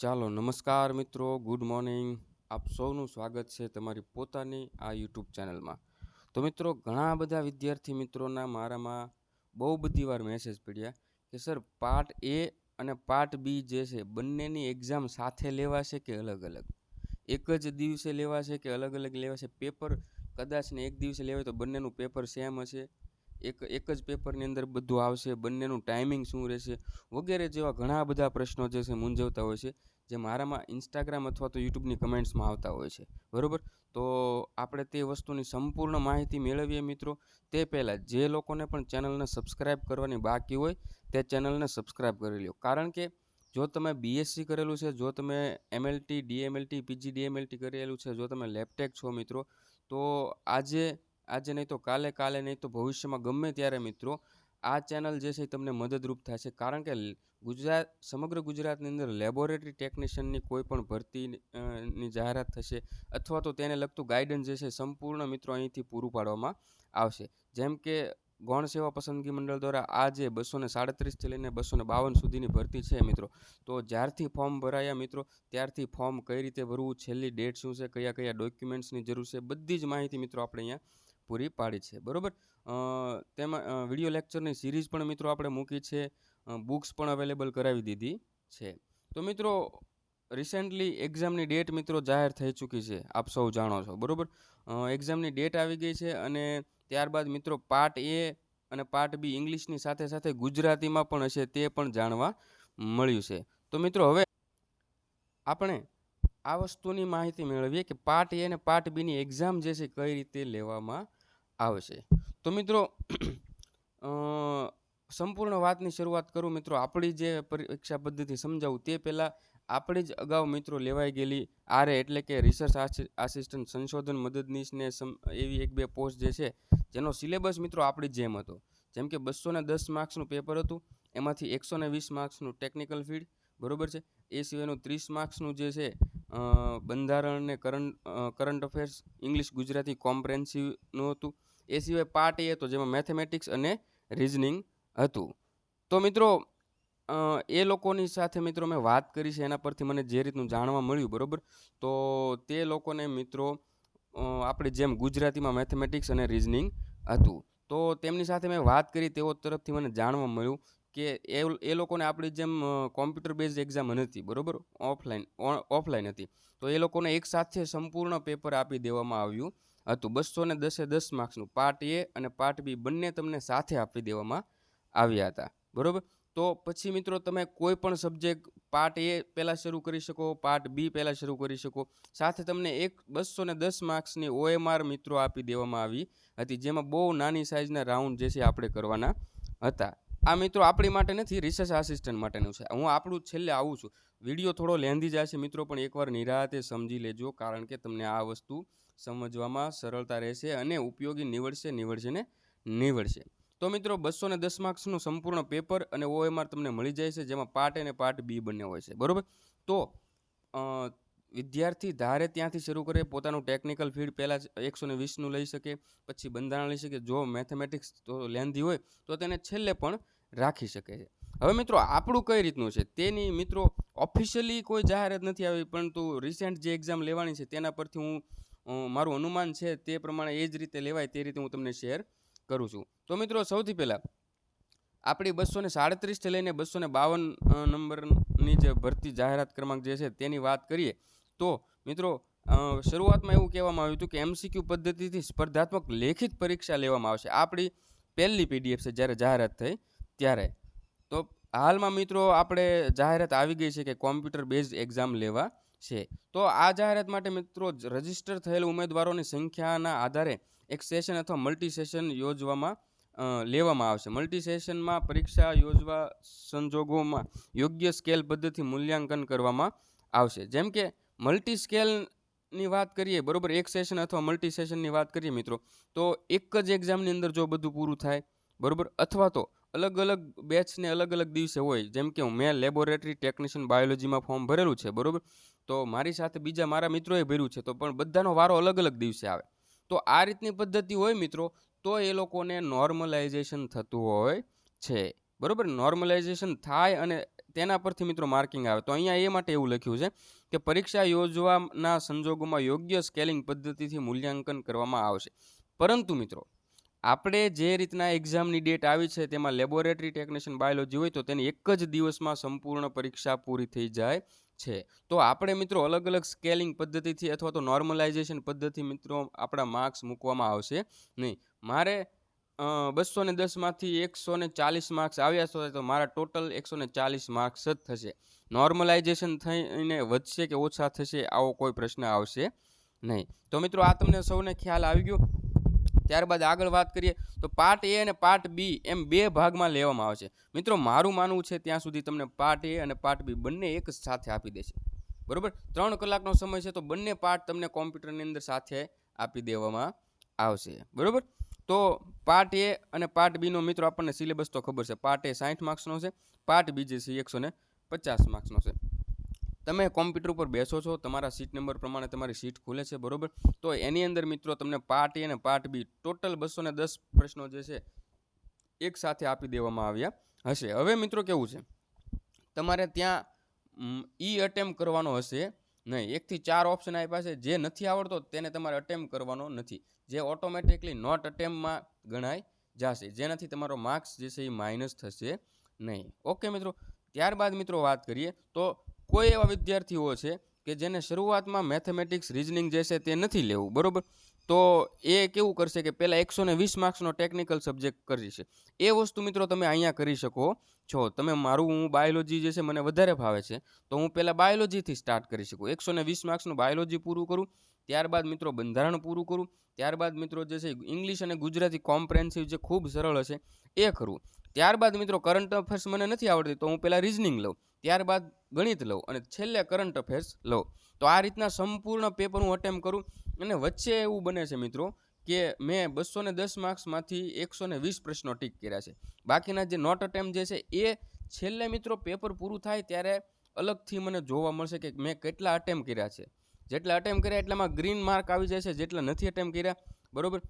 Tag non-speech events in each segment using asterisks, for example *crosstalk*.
ચાલો નમસ્કાર મિત્રો, ગુડ મોર્નિંગ. આપ સૌનું સ્વાગત છે તમારી પોતાની આ યુટ્યુબ ચેનલમાં. તો મિત્રો, ઘણા બધા વિદ્યાર્થી મિત્રોના મારામાં બહુ બધી વાર મેસેજ પડ્યા કે, સર પાર્ટ એ અને પાર્ટ બી જે છે, બંનેની એક્ઝામ સાથે લેવાશે કે અલગ અલગ? એક જ દિવસે લેવાશે કે અલગ અલગ લેવાશે? પેપર કદાચ ને એક દિવસે લેવાય તો બંનેનું પેપર સેમ હશે? એક એક જ પેપરની અંદર બધું આવશે, બંનેનું ટાઈમિંગ શું રહેશે, વગેરે જેવા ઘણા બધા પ્રશ્નો જે છે મૂંઝવતા હોય છે, જે મારામાં ઇન્સ્ટાગ્રામ અથવા તો યુટ્યુબની કમેન્ટ્સમાં આવતા હોય છે. બરાબર? તો આપણે તે વસ્તુની સંપૂર્ણ માહિતી મેળવીએ મિત્રો. તે પહેલાં જે લોકોને પણ ચેનલને સબસ્ક્રાઇબ કરવાની બાકી હોય, તે ચેનલને સબસ્ક્રાઇબ કરી લો કારણ કે જો તમે બીએસસી કરેલું છે, જો તમે એમએલટી ડીએમએલટી પીજી ડીએમએલટી કરેલું છે, જો તમે લેપટેક છો મિત્રો, તો આજે આજે નહીં તો કાલે કાલે નહીં તો ભવિષ્યમાં ગમે ત્યારે મિત્રો, આ ચેનલ જે છે તમને મદદરૂપ થશે. કારણ કે ગુજરાત, સમગ્ર ગુજરાતની અંદર લેબોરેટરી ટેકનિશિયનની કોઈ પણ ભરતી ની જાહેરાત થશે અથવા તો તેને લગતું ગાઈડન્સ જે છે સંપૂર્ણ મિત્રો અહીંથી પૂરું પાડવામાં આવશે. જેમ કે ગૌણ સેવા પસંદગી મંડળ દ્વારા આ જે બસો ને સાડત્રીસથી લઈને બસો ને બાવન સુધીની ભરતી છે મિત્રો, તો જ્યારથી ફોર્મ ભરાયા મિત્રો, ત્યારથી ફોર્મ કઈ રીતે ભરવું, છેલ્લી ડેટ શું છે, કયા કયા ડોક્યુમેન્ટ્સની જરૂર છે, બધી જ માહિતી મિત્રો આપણે અહીંયા પૂરી પાડી છે. બરાબર? તેમાં વીડિયો લેક્ચરની સિરીઝ પણ મિત્રો આપણે મૂકી છે. બુક્સ પણ અવેલેબલ કરાવી દીધી છે. તો મિત્રો રિસેન્ટલી એક્ઝામની ડેટ મિત્રો જાહેર થઈ ચૂકી છે. આપ સૌ જાણો છો. બરાબર? એક્ઝામની ડેટ આવી ગઈ છે અને ત્યારબાદ મિત્રો પાર્ટ એ અને પાર્ટ બી ઇંગ્લિશની સાથે સાથે ગુજરાતીમાં પણ હશે તે પણ જાણવા મળ્યું છે. તો મિત્રો, હવે આપણે આ વસ્તુની માહિતી મેળવીએ કે પાર્ટ એ અને પાર્ટ બીની એક્ઝામ જે છે કઈ રીતે લેવામાં આવશે તો મિત્રો *clears throat* સંપૂર્ણ વાતની શરૂઆત કરું મિત્રો. આપણી જે પરીક્ષા પદ્ધતિ સમજાવું તે પહેલાં આપણી જ અગાઉ મિત્રો લેવાઈ ગયેલી આરે એટલે કે રિસર્ચ આસિસ્ટન્ટ સંશોધન મદદનીશને એવી એક બે પોસ્ટ જે છે, જેનો સિલેબસ મિત્રો આપણી જેમ હતો. જેમ કે બસો ને દસ માર્ક્સનું પેપર હતું, એમાંથી એકસો ને વીસ માર્ક્સનું ટેકનિકલ ફીલ્ડ બરોબર છે? એ સિવાયનું ત્રીસ માર્ક્સનું જે છે બંધારણ અને current current affairs English Gujarati કોમ્પ્રેન્સિવનું હતું. એ સિવાય પાર્ટ એ હતો જેમાં મેથેમેટિક્સ અને રિઝનિંગ હતું. તો મિત્રો એ લોકોની સાથે મિત્રો મેં વાત કરી છે એના પરથી મને જે રીતનું જાણવા મળ્યું, બરાબર? તો તે લોકોને મિત્રો આપણે જેમ ગુજરાતીમાં મેથેમેટિક્સ અને રિઝનિંગ હતું. તો તેમની સાથે મેં વાત કરી, તેઓ તરફથી મને જાણવા મળ્યું. કે એ એ લોકોને આપણી જેમ કોમ્પ્યુટર બેઝ એક્ઝામ નથી બરોબર? ઓફલાઈન ઓફલાઈન હતી. તો એ લોકોને એક સાથે સંપૂર્ણ પેપર આપી દેવામાં આવ્યું હતું. બસો ને દસે દસ માર્ક્સનું. પાર્ટ એ અને પાર્ટ બી બંને તમને સાથે આપી દેવામાં આવ્યા હતા. બરાબર? તો પછી મિત્રો તમે કોઈ પણ સબ્જેક્ટ પાર્ટ એ પહેલાં શરૂ કરી શકો પાર્ટ બી પહેલાં શરૂ કરી શકો. સાથે તમને એક બસો ને દસ માર્ક્સની ઓએમઆર મિત્રો આપી દેવામાં આવી હતી, જેમાં બહુ નાની સાઇઝના રાઉન્ડ જે છે આપણે કરવાના હતા. આ મિત્રો આપણી માટે નથી રિસર્ચ આસિસ્ટન્ટ માટેનું છે. હું આપણું છેલ્લે આવું છું. વીડિયો થોડો લેન્ધી જશે મિત્રો, પણ એકવાર નિરાતે સમજી લેજો, કારણ કે તમને આ વસ્તુ સમજવામાં સરળતા રહેશે અને ઉપયોગી નીવડશે નીવડશે ને નીવડશે. તો મિત્રો, બસો ને દસ માર્ક્સનું સંપૂર્ણ પેપર અને ઓએમઆર તમને મળી જાય છે, જેમાં પાર્ટ એ અને પાર્ટ બી બંને હોય છે. બરાબર? તો વિદ્યાર્થી ધારે ત્યાંથી શરૂ કરે, પોતાનું ટેકનિકલ ફીલ્ડ પહેલાં એકસો ને વીસનું લઈ શકે, પછી બંધારણ લઈ શકે. જો મેથેમેટિક્સ તો લેન્ધી હોય, તો તેને છેલ્લે પણ રાખી શકે છે. હવે મિત્રો, આપણું કઈ રીતનું છે? તેની મિત્રો ઓફિશિયલી કોઈ જાહેરાત નથી આવી, પરંતુ રિસેન્ટ જે એક્ઝામ લેવાની છે, તેના પરથી હું મારું અનુમાન છે તે પ્રમાણે એ જ રીતે લેવાય, તે રીતે હું તમને શેર કરું છું. તો મિત્રો, સૌથી પહેલાં આપણી બસો ને સાડત્રીસથી લઈને બસો ને બાવન નંબરની જે ભરતી જાહેરાત ક્રમાંક જે છે, તેની વાત કરીએ. તો મિત્રો શરૂઆતમાં એવું કહેવામાં આવ્યું હતું કે એમસીક્યુ પદ્ધતિથી સ્પર્ધાત્મક લેખિત પરીક્ષા લેવામાં આવશે. આપણી પહેલી પીડીએફ છે જ્યારે જાહેરાત થઈ ત્યારે. તો હાલમાં મિત્રો આપણે જાહેરાત આવી ગઈ છે કે કોમ્પ્યુટર બેઝ એક્ઝામ લેવા છે. તો આ જાહેરાત માટે મિત્રો રજિસ્ટર થયેલ ઉમેદવારોની સંખ્યાના આધારે એક સેશન અથવા મલ્ટી સેશન યોજવામાં લેવામાં આવશે. મલ્ટી સેશનમાં પરીક્ષા યોજવા સંજોગોમાં યોગ્ય સ્કેલ પદ્ધતિ મૂલ્યાંકન કરવામાં આવશે. જેમ કે મલ્ટી સ્કેલની વાત કરીએ, બરોબર? એક સેશન અથવા મલ્ટી સેશનની વાત કરીએ મિત્રો, તો એક જ એક્ઝામની અંદર જો બધું પૂરું થાય, બરાબર? અથવા તો અલગ અલગ બેચને અલગ અલગ દિવસે હોય, જેમ કે મેં લેબોરેટરી ટેકનિશિયન બાયોલોજીમાં ફોર્મ ભરેલું છે, બરોબર? તો મારી સાથે બીજા મારા મિત્રોએ ભર્યું છે, તો પણ બધાનો વારો અલગ અલગ દિવસે આવે. તો આ રીતની પદ્ધતિ હોય મિત્રો, તો એ લોકોને નોર્મલાઇઝેશન થતું હોય છે, બરાબર? નોર્મલાઇઝેશન થાય અને તેના પરથી મિત્રો માર્કિંગ આવે. તો અહીંયા એ માટે એવું લખ્યું છે કે પરીક્ષા યોજવાના સંજોગોમાં યોગ્ય સ્કેલિંગ પદ્ધતિથી મૂલ્યાંકન કરવામાં આવશે. પરંતુ મિત્રો, આપણે જે રીતના એક્ઝામની ડેટ આવી છે તેમાં લેબોરેટરી ટેકનિશિયન બાયોલોજી હોય તો તેની એક જ દિવસમાં સંપૂર્ણ પરીક્ષા પૂરી થઈ જાય છે. તો આપણે મિત્રો અલગ અલગ સ્કેલિંગ પદ્ધતિથી અથવા તો નોર્મલાઇઝેશન પદ્ધતિ મિત્રો આપણા માર્ક્સ મૂકવામાં આવશે નહીં. મારે બસો ને દસમાંથી એકસો ને ચાલીસ માર્ક્સ આવ્યા છે, તો મારા ટોટલ એકસો ને ચાલીસ માર્ક્સ જ થશે. નોર્મલાઇઝેશન થઈને વધશે કે ઓછા થશે, આવો કોઈ પ્રશ્ન આવશે નહીં. તો મિત્રો, આ તમને સૌને ખ્યાલ આવી ગયો. ત્યારબાદ આગળ વાત કરીએ, તો પાર્ટ એ અને પાર્ટ બી એમ બે ભાગમાં લેવામાં આવે છે. મિત્રો, મારું માનવું છે ત્યાં સુધી તમને પાર્ટ એ અને પાર્ટ બી બંને એક સાથે આપી દેશે. બરોબર? ત્રણ કલાકનો સમય છે, તો બંને પાર્ટ તમને કોમ્પ્યુટરની અંદર સાથે આપી દેવામાં આવશે. બરોબર? તો પાર્ટ એ અને પાર્ટ બીનો મિત્રો આપણને સિલેબસ તો ખબર છે. પાર્ટ એ સાઠ માર્ક્સનો છે પાર્ટ બી જે છે એકસો ને પચાસ માર્ક્સનો છે. તમે કોમ્પ્યુટર ઉપર બેસો છો, તમારા સીટ નંબર પ્રમાણે તમારી સીટ ખુલે છે, બરોબર? તો એની અંદર મિત્રો તમને પાર્ટ એ અને પાર્ટ બી ટોટલ બસો ને દસ પ્રશ્નો જે છે, એક સાથે આપી દેવામાં આવ્યા હશે. હવે મિત્રો કેવું છે? તમારે ત્યાં ઈ અટેમ્પ કરવાનો હશે નહીં, એકથી ચાર ઓપ્શન આપ્યા છે. જે નથી આવડતો તેને તમારે અટેમ્પ કરવાનો નથી. જે ઓટોમેટિકલી નોટ અટેમ્પમાં ગણાય જશે. જેનાથી તમારો માર્ક્સ જે છે એ માઇનસ થશે નહીં. ઓકે મિત્રો, ત્યારબાદ મિત્રો વાત કરીએ તો કોઈ એવા વિદ્યાર્થીઓ છે કે જેને શરૂઆતમાં મેથેમેટિક્સ રિઝનિંગ જે છે તે નથી લેવું. બરોબર? તો એ કેવું કરશે કે પહેલાં એકસો ને વીસ માર્ક્સનો ટેકનિકલ સબ્જેક્ટ કરી એ વસ્તુ મિત્રો તમે અહીંયા કરી શકો. છો તમે મારું, હું બાયોલોજી જે છે મને વધારે ભાવે છે, તો હું પહેલાં બાયોલોજીથી સ્ટાર્ટ કરી શકું. એકસો ને વીસ માર્ક્સનું બાયોલોજી પૂરું કરું, ત્યારબાદ મિત્રો બંધારણ પૂરું કરું, ત્યારબાદ મિત્રો જે છે ઇંગ્લિશ અને ગુજરાતી કોમ્પ્રેન્સિવ જે ખૂબ સરળ હશે, એ કરું. ત્યારબાદ મિત્રો કરંટ અફેર્સ મને નથી આવડતી, તો હું પહેલાં રિઝનિંગ લઉં, ત્યારબાદ ગણિત લઉં અને છેલ્લે કરંટ અફેર્સ લઉં. તો આ રીતના સંપૂર્ણ પેપર હું અટેમ્પ કરું અને વચ્ચે એવું બને છે મિત્રો કે મેં બસો ને દસ માર્ક્સમાંથી એકસો ને વીસ પ્રશ્નો ટીક કર્યા છે. બાકીના જે નોટ અટેમ્પ જે છે એ છેલ્લે મિત્રો પેપર પૂરું થાય ત્યારે અલગથી મને જોવા મળશે કે મેં કેટલા અટેમ્પ કર્યા છે. જેટલા અટેમ્પ કર્યા એટલામાં ગ્રીન માર્ક આવી જાય છે, જેટલા નથી અટેમ્પ કર્યા. બરોબર?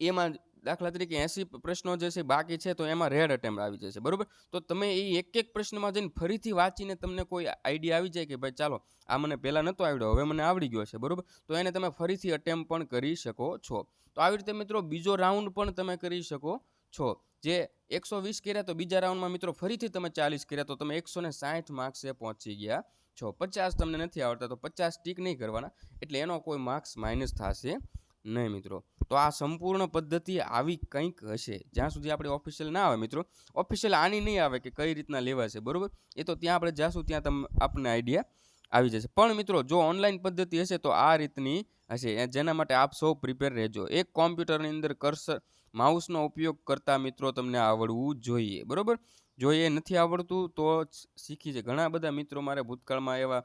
એમાં દાખલા તરીકે એંસી પ્રશ્નો જે છે બાકી છે, તો એમાં રેડ અટેમ્પ આવી જશે, બરાબર? તો તમે એ એક એક પ્રશ્નમાં જઈને ફરીથી વાંચીને તમને કોઈ આઈડિયા આવી જાય કે ભાઈ ચાલો, આ મને પહેલાં નહોતો આવડ્યો, હવે મને આવડી ગયો છે, બરાબર? તો એને તમે ફરીથી અટેમ્પ પણ કરી શકો છો. તો આવી રીતે મિત્રો બીજો રાઉન્ડ પણ તમે કરી શકો છો. જે એકસો વીસ કર્યા તો બીજા રાઉન્ડમાં મિત્રો ફરીથી તમે ચાલીસ કર્યા તો તમે એકસો ને સાઠ માર્ક્સે પહોંચી ગયા છો. પચાસ તમને નથી આવડતા, તો પચાસ ટીક નહીં કરવાના, એટલે એનો કોઈ માર્ક્સ માઇનસ થશે નહીં મિત્રો. તો આ સંપૂર્ણ પદ્ધતિ આવી કંઈક હશે. જ્યાં સુધી આપણે ઓફિશિયલ ના આવે મિત્રો. ઓફિશિયલ આની નહીં આવે કે કઈ રીતના લેવાશે, બરાબર? એ તો ત્યાં આપણે જાશું, ત્યાં તમને આપણને આઈડિયા આવી જશે. પણ મિત્રો, જો ઓનલાઈન પદ્ધતિ હશે તો આ રીતની હશે. જેના માટે આપ સૌ પ્રિપેર રહેજો. એક કોમ્પ્યુટરની અંદર કર્સર માઉસનો ઉપયોગ કરતા મિત્રો તમને આવડવું જોઈએ. બરાબર? જો એ નથી આવડતું તો શીખી છે ઘણા બધા મિત્રો મારે ભૂતકાળમાં એવા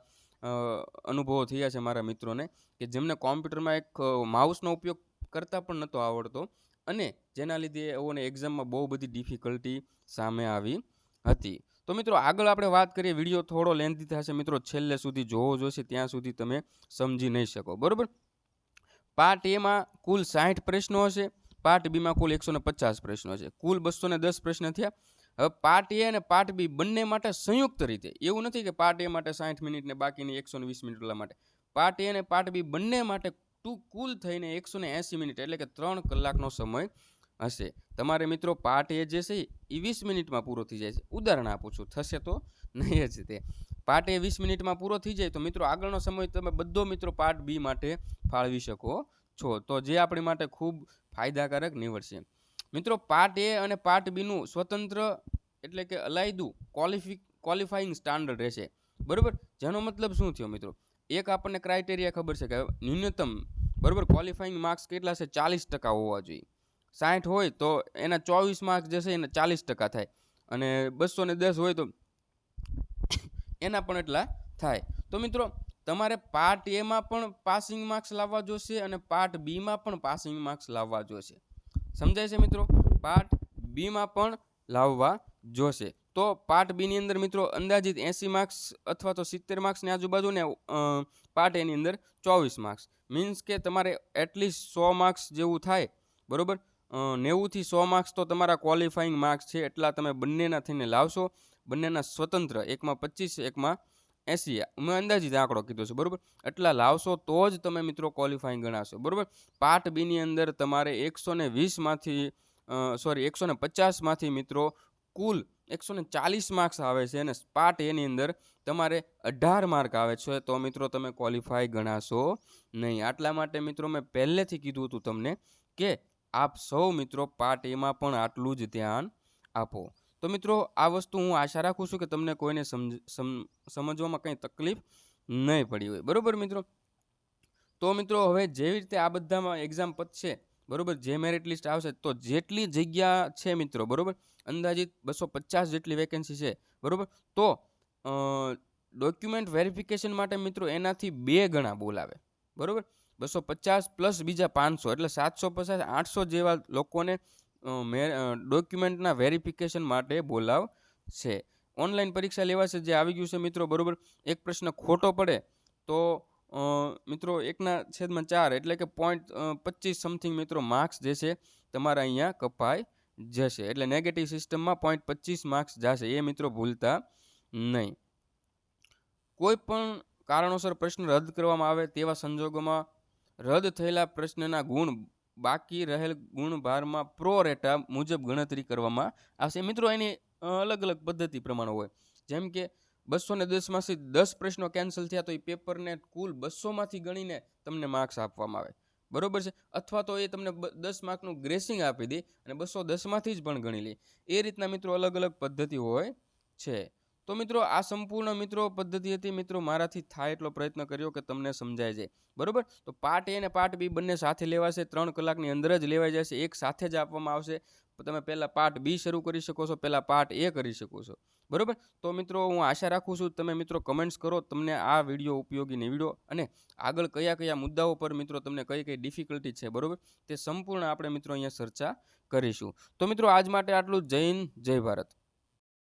અનુભવો થયા છે મારા મિત્રોને કે જેમને કોમ્પ્યુટરમાં એક માઉસનો ઉપયોગ કરતાં પણ નહોતો આવડતો અને જેના લીધે એઓને એક્ઝામમાં બહુ બધી ડિફિકલ્ટી સામે આવી હતી. તો મિત્રો આગળ આપણે વાત કરીએ, વીડિયો થોડો લેન્થી થશે. મિત્રો છેલ્લે સુધી જોવો જોશે, ત્યાં સુધી તમે સમજી નહીં શકો. બરાબર? પાર્ટ એમાં કુલ સાઠ પ્રશ્નો હશે. પાર્ટ બીમાં કુલ એકસો પચાસ પ્રશ્નો છે. કુલ બસો દસ પ્રશ્ન થયા. હવે પાર્ટ એ અને પાર્ટ બી બંને માટે સંયુક્ત રીતે. એવું નથી કે પાર્ટ એ માટે સાઠ મિનિટ ને બાકીની એકસો વીસ મિનિટ માટે. પાર્ટ એ અને પાર્ટ બી બંને માટે ટુ કુલ થઈને એકસો ને એંસી મિનિટ એટલે કે ત્રણ કલાકનો સમય હશે. તમારે મિત્રો, પાર્ટ એ જે છે એ વીસ મિનિટમાં પૂરો થઈ જાય છે. ઉદાહરણ આપું છું. થશે તો નહીં જ તે. પાર્ટ એ વીસ મિનિટમાં પૂરો થઈ જાય તો મિત્રો આગળનો સમય તમે બધો મિત્રો પાર્ટ બી માટે ફાળવી શકો છો. તો જે આપણી માટે ખૂબ ફાયદાકારક નીવડશે. મિત્રો પાર્ટ એ અને પાર્ટ બીનું સ્વતંત્ર એટલે કે અલાયદું ક્વોલિફિ ક્વોલિફાઈંગ સ્ટાન્ડર્ડ રહેશે. બરાબર? જેનો મતલબ શું થયો મિત્રો? એક આપણને ક્રાઇટેરિયા ખબર છે કે ન્યૂનતમ, બરાબર? ક્વોલિફાઈંગ માર્ક્સ કેટલા છે? ચાલીસ ટકા હોવા જોઈએ. સાઠ હોય તો એના ચોવીસ માર્ક્સ જે છે એના ચાલીસ ટકા થાય. અને બસો ને દસ હોય તો એના પણ એટલા થાય. તો મિત્રો, તમારે પાર્ટ એમાં પણ પાસિંગ માર્ક્સ લાવવા જોશે અને પાર્ટ બીમાં પણ પાસિંગ માર્ક્સ લાવવા જોશે. સમજાય છે મિત્રો? પાર્ટ બીમાં પણ લાવવા જોશે. તો પાર્ટ બીની અંદર મિત્રો અંદાજિત એંસી માર્ક્સ અથવા તો સિત્તેર માર્ક્સની આજુબાજુ ને પાર્ટ એની અંદર ચોવીસ માર્ક્સ. મીન્સ કે તમારે એટલીસ્ટ સો માર્ક્સ જેવું થાય, બરાબર? નેવુંથી સો માર્ક્સ તો તમારા ક્વોલિફાઈંગ માર્ક્સ છે, એટલા તમે બંનેના થઈને લાવશો. બંનેના સ્વતંત્ર, એકમાં પચીસ, એકમાં એંસી મેં અંદાજિત આંકડો કીધો છે, બરાબર? એટલા લાવશો તો જ તમે મિત્રો ક્વોલિફાઈંગ ગણાશો, બરાબર? પાર્ટ બીની અંદર તમારે એકસો ને વીસમાંથી સોરી એકસો ને પચાસમાંથી મિત્રો કુલ એકસો ને ચાલીસ માર્ક્સ આવે છે અને પાર્ટ એની અંદર તમારે અઢાર માર્ક આવે છે, તો મિત્રો તમે ક્વોલિફાય ગણાશો નહીં. આટલા માટે મિત્રો મેં પહેલેથી કીધું હતું તમને કે આપ સૌ મિત્રો પાર્ટ એમાં પણ આટલું જ ધ્યાન આપો. તો મિત્રો, આ વસ્તુ હું આશા રાખું છું કે તમને કોઈને સમજવામાં કંઈ તકલીફ નહીં પડી હોય. બરોબર મિત્રો? તો મિત્રો, હવે જેવી રીતે આ બધામાં એક્ઝામ પતશે બરોબર? જે મેરિટ લિસ્ટ આવશે, તો જેટલી જગ્યા છે મિત્રો, બરોબર? અંદાજિત બસો પચાસ જેટલી વેકેન્સી છે, બરોબર? તો ડોક્યુમેન્ટ વેરિફિકેશન માટે મિત્રો એનાથી બે ગણા બોલાવે, બરોબર? બસો પચાસ પ્લસ બીજા પાંચસો, એટલે સાતસો પચાસ, આઠસો જેવા લોકોને ડોક્યુમેન્ટના વેરિફિકેશન માટે બોલાવ છે. ઓનલાઈન પરીક્ષા લેવાશે જે આવી ગયું છે મિત્રો, બરોબર? એક પ્રશ્ન ખોટો પડે તો મિત્રો, એકના છેદમાં ચાર એટલે કે પોઈન્ટ પચીસ સમથિંગ મિત્રો માર્ક્સ જે છે, તમારા અહીંયા કપાઈ જશે. એટલે નેગેટિવ સિસ્ટમમાં પોઈન્ટ પચીસ માર્ક્સ જશે. એ મિત્રો ભૂલતા નહીં. કોઈ પણ કારણોસર પ્રશ્ન રદ કરવામાં આવે તેવા સંજોગોમાં રદ થયેલા પ્રશ્નના ગુણ બાકી રહેલ ગુણભારમાં પ્રો રેટા મુજબ ગણતરી કરવામાં આવશે. મિત્રો, એની અલગ અલગ પદ્ધતિ પ્રમાણે હોય. જેમ કે, બસો ને દસમાંથી દસ પ્રશ્નો કેન્સલ થયા તો એ પેપરને કુલ બસોમાંથી ગણીને તમને માર્ક્સ આપવામાં આવે. બરોબર છે? અથવા તો એ તમને દસ માર્કનું ગ્રેસિંગ આપી દે અને બસો દસમાંથી જ પણ ગણી લે. એ રીતના મિત્રો અલગ અલગ પદ્ધતિ હોય છે. તો મિત્રો, આ સંપૂર્ણ મિત્રો પદ્ધતિ હતી. મિત્રો, મારાથી થાય એટલો પ્રયત્ન કર્યો કે તમને સમજાય જાય. બરોબર? તો પાર્ટ એ અને પાર્ટ બી બંને સાથે લેવાશે. ત્રણ કલાકની અંદર જ લેવાઈ જશે. એક સાથે જ આપવામાં આવશે. તમે પહેલાં પાર્ટ બી શરૂ કરી શકો છો. પહેલાં પાર્ટ એ કરી શકો છો. બરાબર? તો મિત્રો, હું આશા રાખું છું તમે મિત્રો કમેન્ટ્સ કરો, તમને આ વીડિયો ઉપયોગી નીવડ્યો અને આગળ કયા કયા મુદ્દાઓ પર મિત્રો તમને કઈ કઈ ડિફિકલ્ટી છે, બરાબર? તે સંપૂર્ણ આપણે મિત્રો અહીંયા ચર્ચા કરીશું. તો મિત્રો, આજ માટે આટલું. જય હિન્દ, જય ભારત.